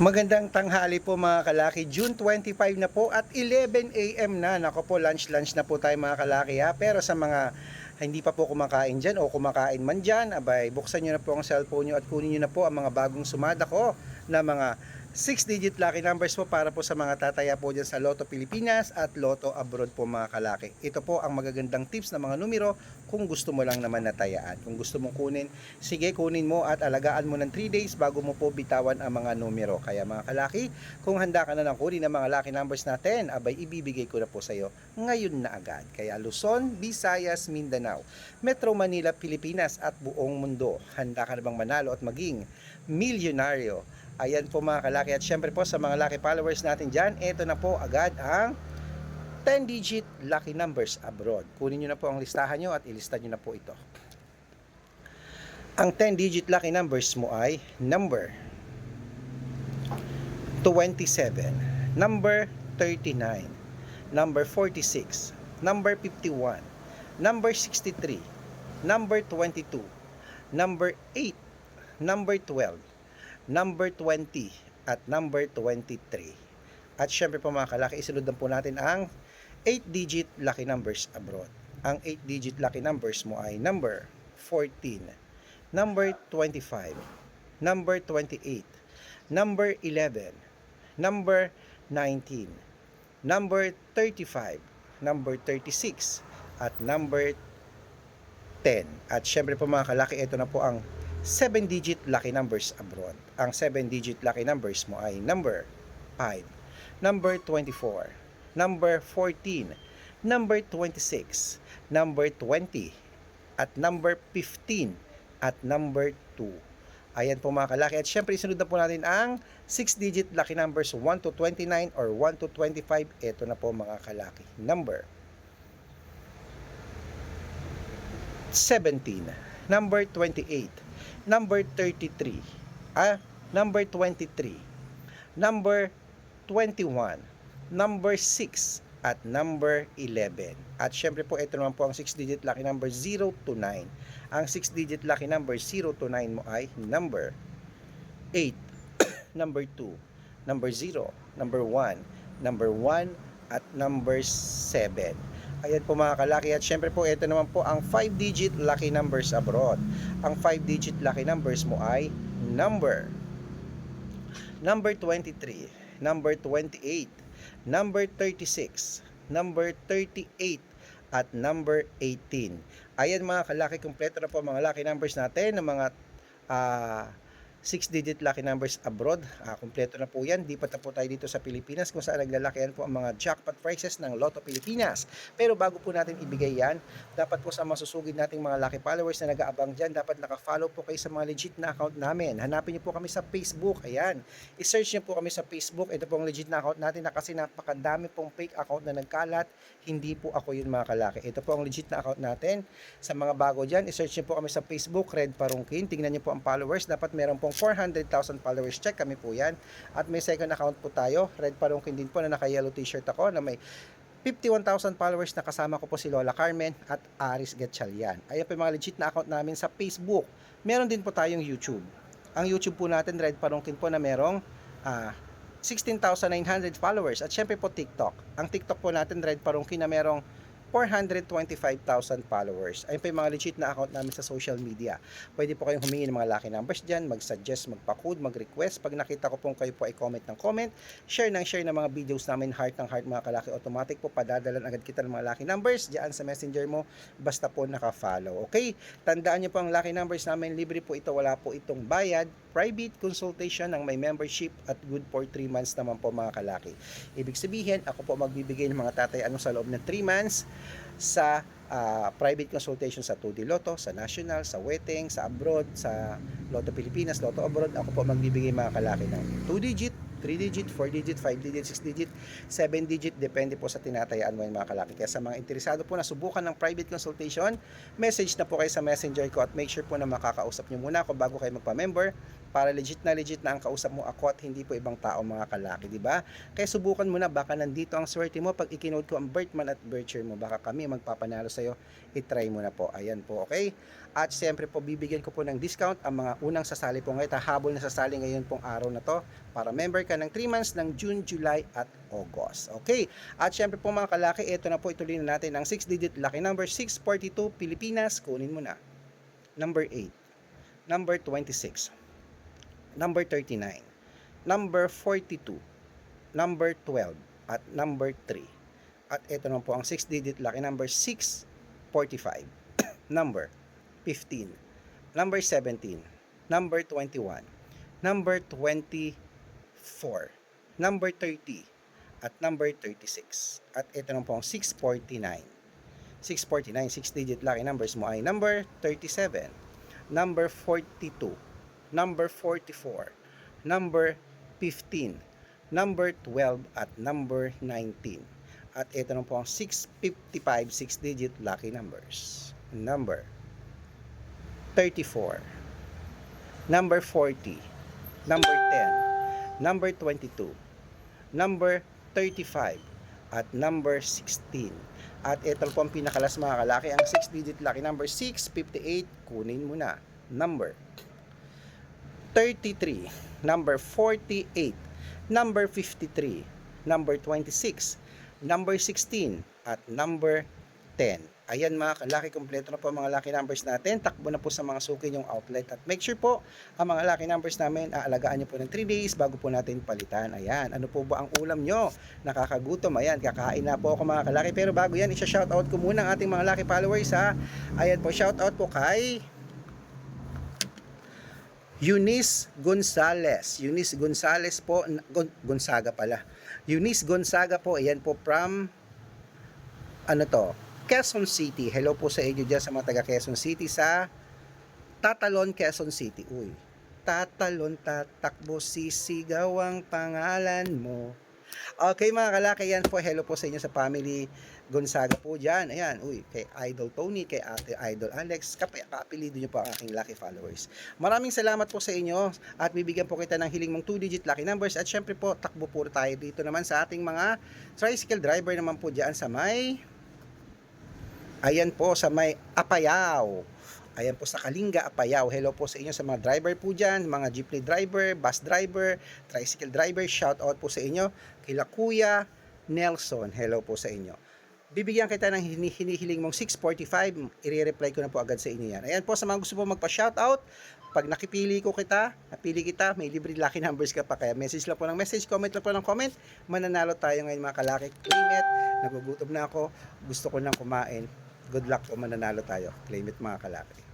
Magandang tanghali po mga kalaki. June 25 na po at 11 a.m. na. Nako po, lunch-lunch na po tayo mga kalaki ha. Pero sa mga hindi pa po kumakain dyan o kumakain man dyan, abay, buksan nyo na po ang cellphone nyo at kunin nyo na po ang mga bagong sumada ko na mga 6-digit lucky numbers po para po sa mga tataya po dyan sa Lotto Pilipinas at Lotto Abroad po mga kalaki. Ito po ang magagandang tips na mga numero kung gusto mo lang naman natayaan. Kung gusto mong kunin, sige kunin mo at alagaan mo ng 3 days bago mo po bitawan ang mga numero. Kaya mga kalaki, kung handa ka na ng kunin ang mga lucky numbers natin, abay ibibigay ko na po sa iyo ngayon na agad. Kaya Luzon, Visayas, Mindanao, Metro Manila, Pilipinas at buong mundo. Handa ka na bang manalo at maging milyonaryo? Ayan po mga kalaki at syempre po sa mga lucky followers natin dyan, ito na po agad ang 10-digit lucky numbers abroad. Kunin nyo na po ang listahan nyo at ilista nyo na po ito. Ang 10-digit lucky numbers mo ay number 27, number 39, number 46, number 51, number 63, number 22, number 8, number 12, number 20, at number 23. At syempre po mga kalaki, isunod po natin ang 8-digit lucky numbers abroad. Ang 8-digit lucky numbers mo ay number 14, number 25, number 28, number 11, number 19, number 35, number 36, at number 10. At syempre po mga kalaki, ito na po ang 7-digit lucky numbers abroad. Ang 7-digit lucky numbers mo ay number 5, number 24, number 14, number 26, number 20, at number 15, at number 2. Ayan po mga kalaki. At syempre, isunod na po natin ang 6-digit lucky numbers 1 to 29 or 1 to 25. Ito na po mga kalaki. Number 17, number 28, number 33, ah, number 23, number 21, number 6, at number 11. At syempre po, ito naman po ang 6-digit lucky number 0 to 9. Ang 6-digit lucky number 0 to 9 mo ay number 8, number 2, number 0, number 1, number 1, at number 7. Ayan po mga kalaki. At syempre po, ito naman po ang 5-digit lucky numbers abroad. Ang 5-digit lucky numbers mo ay number number 23, number 28, number 36, number 38, at number 18. Ayan mga kalaki, kompleto na po mga lucky numbers natin, ng mga ah 6-digit lucky numbers abroad. Ah, kompleto na po yan. Di pa po tayo dito sa Pilipinas kung saan naglalakihan po ang mga jackpot prizes ng Lotto Pilipinas. Pero bago po natin ibigay yan, dapat po sa masusugid nating mga lucky followers na nag-aabang dyan, dapat naka-follow po kayo sa mga legit na account namin. Hanapin niyo po kami sa Facebook. Ayan. I-search niyo po kami sa Facebook. Ito po ang legit na account natin na kasi napakadami pong fake account na nagkalat. Hindi po ako yun mga kalaki. Ito po ang legit na account natin. Sa mga bago dyan, i-search niyo po kami sa Facebook, Red Parungkin. Tingnan niyo po ang followers. Dapat meron pong 400,000 followers. Check kami po yan. At may second account po tayo, Red Parungkin din po na naka-yellow t-shirt ako na may 51,000 followers na kasama ko po si Lola Carmen at Aris Gatchalian. Ayan po yung mga legit na account namin sa Facebook. Meron din po tayong YouTube. Ang YouTube po natin, Red Parungkin po na merong ah, 16,900 followers. At syempre po TikTok. Ang TikTok po natin, Red Parungkin na merong 425,000 followers. Ayun po yung mga legit na account namin sa social media. Pwede po kayong humingi ng mga lucky numbers dyan, mag-suggest, magpa-code, mag-request. Pag nakita ko pong kayo po ay comment ng comment, share ng share ng mga videos namin, heart ng heart mga kalaki, automatic po padadalan agad kita ng mga lucky numbers dyan sa messenger mo, basta po naka-follow. Okay? Tandaan nyo po ang lucky numbers namin, libre po ito, wala po itong bayad, private consultation ng may membership at good for 3 months naman po mga kalaki. Ibig sabihin, ako po magbibigay ng mga tatay ano sa loob ng 3 months sa ah, private consultation sa 2D Lotto, sa National, sa Weteng, sa Abroad, sa Lotto Pilipinas, Lotto Abroad. Ako po magbibigay mga kalaki ng 2 digit, 3 digit, 4 digit, 5 digit, 6 digit, 7 digit, depende po sa tinatayaan mo yung mga kalaki. Kaya sa mga interesado po na subukan ng private consultation, message na po kayo sa messenger ko at make sure po na makakausap nyo muna ako bago kayo magpa-member para legit na legit na ang kausap mo ako at hindi po ibang tao mga kalaki, di ba? Kaya subukan mo na, baka nandito ang swerte mo pag ikinood ko ang birthman at birth year mo, baka kami magpapanalo sa'yo, itry mo na po. Ayan po, okay? At siyempre po, bibigyan ko po ng discount ang mga unang sasali po ngayon, habol na sasali ngayon pong araw na to, para member ka ng 3 months ng June, July at August. Okay? At siyempre po mga kalaki, ito na po, ituloy na natin ang 6-digit lucky number 642 Pilipinas, kunin mo na. Number 8, number 26, number 39, number 42, number 12, at number 3. At ito naman po ang 6-digit lucky number 645, number 15, number 17, number 21, number 24, number 30, at number 36. At ito naman po ang 649. 649, 6-digit lucky numbers mo ay number 37, number 42, number 44, number 15, number 12, at number 19. At ito na po ang 655 6-digit lucky numbers. Number 34, number 40, number 10, number 22, number 35, at number 16. At ito po ang pinakalas mga kalaki, ang 6-digit lucky number 658, kunin mo na. Number 33, number 48, number 53, number 26, number 16, at number 10. Ayan mga kalaki, kompleto na po mga lucky numbers natin. Takbo na po sa mga suki yung outlet. At make sure po, ang mga lucky numbers namin, aalagaan nyo po ng 3 days bago po natin palitan. Ayan, ano po ba ang ulam nyo? Nakakagutom, ayan, kakain na po ako mga kalaki. Pero bago yan, isa-shoutout ko muna ang ating mga lucky followers ha. Ayan po, shoutout po kay Eunice Gonzales. Eunice Gonzales po, Gon, Gonzaga pala. Eunice Gonzaga po, ayan po from, ano to, Quezon City. Hello po sa inyo dyan sa mga taga Quezon City sa Tatalon, Quezon City. Uy, tatalon, tatakbo, sisigaw ang pangalan mo. Okay mga kalaki, yan po. Hello po sa inyo sa family Gonzaga po dyan. Ayan, uy, kay Idol Tony, kay Ate Idol Alex. Kap kaapelido nyo po ang aking lucky followers. Maraming salamat po sa inyo at bibigyan po kita ng hiling mong 2-digit lucky numbers at syempre po, takbo po tayo dito naman sa ating mga tricycle driver naman po dyan sa may Ayan po sa may Apayao. Ayan po sa Kalinga, Apayao. Hello po sa inyo sa mga driver po dyan, mga jeepney driver, bus driver, tricycle driver. Shout out po sa inyo kila Kuya Nelson. Hello po sa inyo. Bibigyan kita ng hini- hinihiling mong 645. I-reply ko na po agad sa inyo yan. Ayan po sa mga gusto po magpa-shoutout. Pag nakipili ko kita, napili kita, may libre lucky numbers ka pa. Kaya message lang po ng message, comment lang po ng comment. Mananalo tayo ngayon mga kalaki. Claim it. Nagugutom na ako. Gusto ko nang kumain. Good luck po mananalo tayo. Claim it mga kalaki.